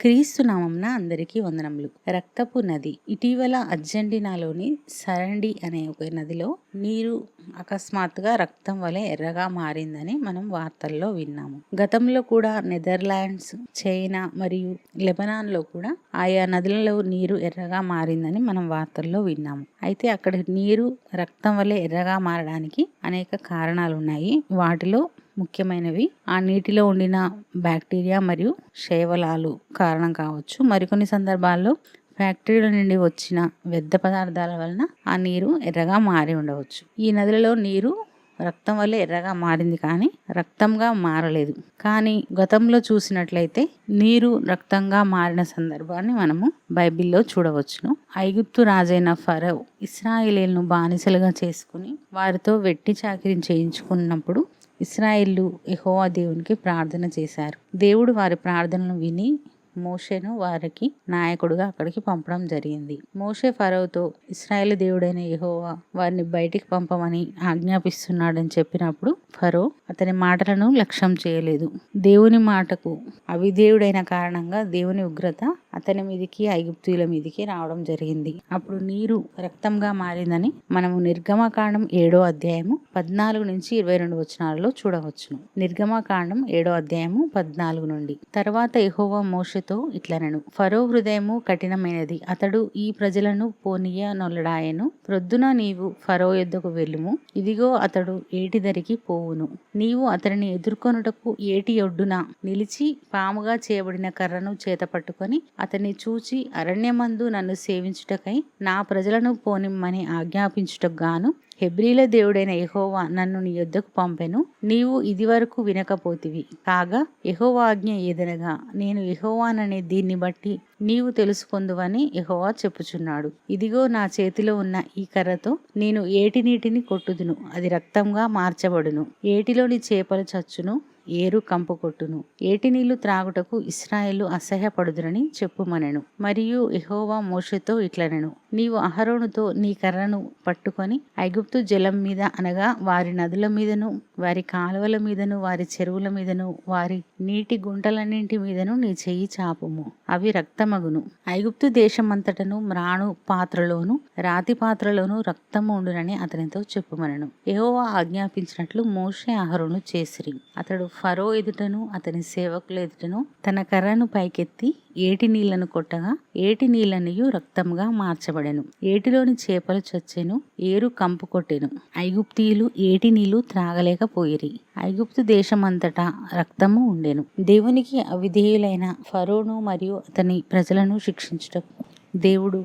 క్రీస్తు నామంన అందరికీ వందనములు. రక్తపు నది. ఇటీవల అర్జెంటీనాలోని సరండి అనే ఒక నదిలో నీరు అకస్మాత్తుగా రక్తం వలె ఎర్రగా మారిందని మనం వార్తల్లో విన్నాము. గతంలో కూడా నెదర్లాండ్స్ చైనా మరియు లెబనాన్లో కూడా ఆయా నదులలో నీరు ఎర్రగా మారిందని మనం వార్తల్లో విన్నాము. అయితే అక్కడ నీరు రక్తం వలె ఎర్రగా మారడానికి అనేక కారణాలు ఉన్నాయి వాటిలో ముఖ్యమైనవి. ఆ నీటిలో ఉండిన బ్యాక్టీరియా మరియు శైవలాలు కారణం కావచ్చు. మరికొన్ని సందర్భాల్లో ఫ్యాక్టరీల నుండి వచ్చిన వ్యర్థ పదార్థాల వలన ఆ నీరు ఎర్రగా మారి ఉండవచ్చు. ఈ నదులలో నీరు రక్తం వల్ల ఎర్రగా మారింది కానీ రక్తంగా మారలేదు. కానీ గతంలో చూసినట్లయితే నీరు రక్తంగా మారిన సందర్భాన్ని మనము బైబిల్లో చూడవచ్చును. ఐగుప్తు రాజైన ఫరవ్ ఇస్రాయిలీలను బానిసలుగా చేసుకుని వారితో వెట్టి చాకిరి చేయించుకున్నప్పుడు ఇస్రాయిల్లు యహోవా దేవునికి ప్రార్థన చేశారు. దేవుడు వారి ప్రార్థనను విని మోషేను వారికి నాయకుడుగా అక్కడికి పంపడం జరిగింది. మోషే ఫరోతో ఇస్రాయేల్ దేవుడైన యహోవా వారిని బయటికి పంపమని ఆజ్ఞాపిస్తున్నాడని చెప్పినప్పుడు ఫరో అతని మాటలను లక్ష్యం చేయలేదు. దేవుని మాటకు అవిదేవుడైన కారణంగా దేవుని ఉగ్రత అతని మీదికి ఐగుప్తుల మీదికి రావడం జరిగింది. అప్పుడు నీరు రక్తంగా మారిందని మనము నిర్గమకాండం ఏడో అధ్యాయము పద్నాలుగు నుంచి ఇరవై రెండు వచనాలలో చూడవచ్చును. నిర్గమకాండం ఏడో అధ్యాయము పద్నాలుగు నుండి. తర్వాత యెహోవా మోషతో ఇట్లనను. ఫరో హృదయము కఠినమైనది. అతడు ఈ ప్రజలను పోనీయ నొల్లడాయను ప్రొద్దున నీవు ఫరో యొద్దకు వెళ్ళుము. ఇదిగో అతడు ఏటి దరికి పోవును. నీవు అతడిని ఎదుర్కొనుటకు ఏటి ఒడ్డున? నిలిచి పాముగా చేయబడిన కర్రను చేత పట్టుకొని అతన్ని చూచి అరణ్యమందు నన్ను సేవించుటకై నా ప్రజలను పోనిమ్మని ఆజ్ఞాపించుటకు గాను హెబ్రీల దేవుడైన ఎహోవా నన్ను నీ యొద్దకు పంపెను. నీవు ఇదివరకు వినకపోతివి. కాగా యెహోవా ఆజ్ఞ ఏదనగా నేను ఎహోవాననే దీన్ని బట్టి నీవు తెలుసుకొందువని ఎహోవా చెప్పుచున్నాడు. ఇదిగో నా చేతిలో ఉన్న ఈ కర్రతో నేను ఏటి నీటిని కొట్టుదును. అది రక్తంగా మార్చబడును. ఏటిలోని చేపలు చచ్చును. ఏరు కంపు కొట్టును. ఏటి నీళ్ళు త్రాగుటకు ఇస్రాయేలు అసహ్యపడుదురని చెప్పుమనెను. మరియు ఎహోవా మోషతో ఇట్లనెను. నీవు అహరోనుతో నీ కర్రను పట్టుకొని ఐగుప్తు జలం మీద అనగా వారి నదుల మీదను వారి కాలువల మీదను వారి చెరువుల మీదను వారి నీటి గుంటలన్నింటి మీదను నీ చెయ్యి చాపుము. అవి రక్తమగును. ఐగుప్తు దేశమంతటను మ్రాణు పాత్రలోను రాతి పాత్రలోను రక్తము ఉండునని అతనితో చెప్పుమనను. ఏహోవా ఆజ్ఞాపించినట్లు మోషే అహరోను చేసిరి. అతడు ఫరో ఎదుటను అతని సేవకుల ఎదుటను తన కర్రను పైకెత్తి ఏటి నీళ్ళను కొట్టగా ఏటి నీళ్ళనియు రక్తంగా మార్చబడెను. ఏటిలోని చేపలు చచ్చెను ఏరు కంపు కొట్టెను. ఐగుప్తీయులు ఏటి నీళ్ళు త్రాగలేకపోయిరి. ఐగుప్తు దేశమంతటా రక్తము ఉండెను. దేవునికి అవిధేయులైన ఫరోను మరియు అతని ప్రజలను శిక్షించుటకు దేవుడు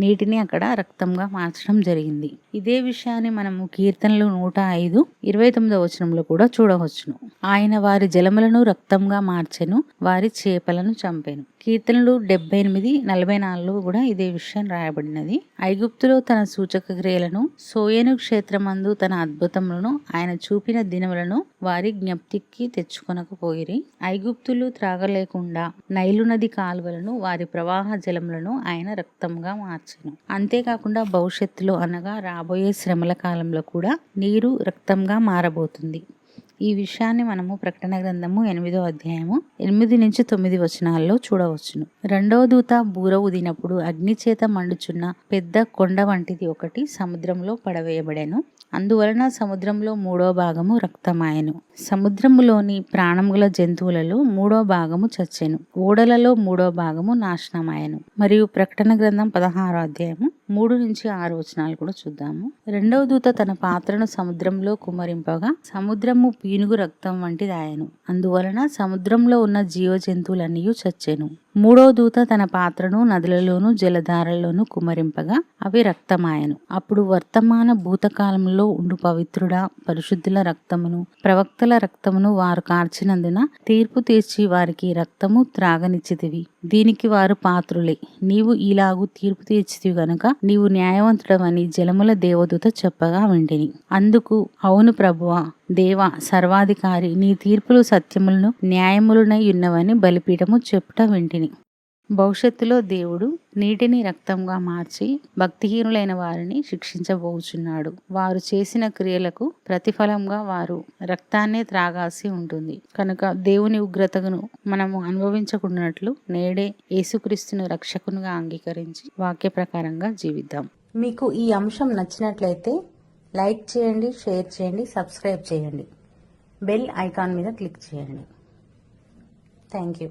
నీటిని అక్కడ రక్తంగా మార్చడం జరిగింది. ఇదే విషయాన్ని మనము కీర్తనలు నూట ఐదు ఇరవై తొమ్మిదో వచనంలో కూడా చూడవచ్చును. ఆయన వారి జలములను రక్తంగా మార్చెను వారి చేపలను చంపెను. కీర్తనలు డెబ్బై ఎనిమిది నలభై నాలుగులో కూడా ఇదే విషయం రాయబడినది. ఐగుప్తులో తన సూచక క్రియలను సోయను క్షేత్రమందు తన అద్భుతములను ఆయన చూపిన దినములను వారి జ్ఞప్తికి తెచ్చుకొనకపోయిరి. ఐగుప్తులు త్రాగలేకుండా నైలు నది కాలువలను వారి ప్రవాహ జలములను ఆయన రక్తంగా మార్చెను. అంతేకాకుండా భవిష్యత్తులో అనగా రాబోయే శ్రమల కాలంలో కూడా నీరు రక్తంగా మారబోతుంది. ఈ విషయాన్ని మనము ప్రకటన గ్రంథము ఎనిమిదో అధ్యాయము ఎనిమిది నుంచి తొమ్మిది వచనాల్లో చూడవచ్చును. రెండవ దూత బూర ఊదినప్పుడు అగ్నిచేత మండుచున్న పెద్ద కొండ వంటిది ఒకటి సముద్రంలో పడవేయబడెను. అందువలన సముద్రంలో మూడో భాగము రక్తమాయను. సముద్రములోని ప్రాణముల జంతువులలో మూడో భాగము చచ్చెను. ఓడలలో మూడో భాగము నాశనమాయను. మరియు ప్రకటన గ్రంథం పదహారో అధ్యాయము మూడు నుంచి ఆరు వచనాలు కూడా చూద్దాము. రెండవ దూత తన పాత్రను సముద్రంలో కుమరింపగా సముద్రము పీనుగు రక్తం వంటిది ఆయను అందువలన సముద్రంలో ఉన్న జీవ జంతువులన్నీ చచ్చెను. మూడో దూత తన పాత్రను నదులలోను జలధారల్లోనూ కుమరింపగా అవి రక్తమాయను. అప్పుడు వర్తమాన భూతకాలంలో ఉండు పవిత్రుడా పరిశుద్ధుల రక్తమును ప్రవక్తల రక్తమును వారు కార్చినందున తీర్పు తీర్చి వారికి రక్తము త్రాగనిచ్చితివి దీనికి వారు పాత్రులే. నీవు ఇలాగు తీర్పు తీర్చితివి గనుక నీవు న్యాయవంతుడవని జలముల దేవదూత చెప్పగా వింటిని. అందుకు అవును ప్రభువా దేవ సర్వాధికారి నీ తీర్పులు సత్యములను న్యాయములనై ఉన్నవని బలిపీఠము చెప్పుట వింటిని. భవిష్యత్తులో దేవుడు నీటిని రక్తంగా మార్చి భక్తిహీనులైన వారిని శిక్షించబోచున్నాడు. వారు చేసిన క్రియలకు ప్రతిఫలంగా వారు రక్తాన్నే త్రాగాల్సి ఉంటుంది. కనుక దేవుని ఉగ్రతను మనము అనుభవించకున్నట్లు నేడే యేసుక్రీస్తును రక్షకునిగా అంగీకరించి వాక్య ప్రకారంగా జీవిద్దాం. మీకు ఈ అంశం నచ్చినట్లయితే లైక్ చేయండి షేర్ చేయండి సబ్స్క్రైబ్ చేయండి. బెల్ ఐకాన్ మీద క్లిక్ చేయండి. Thank you.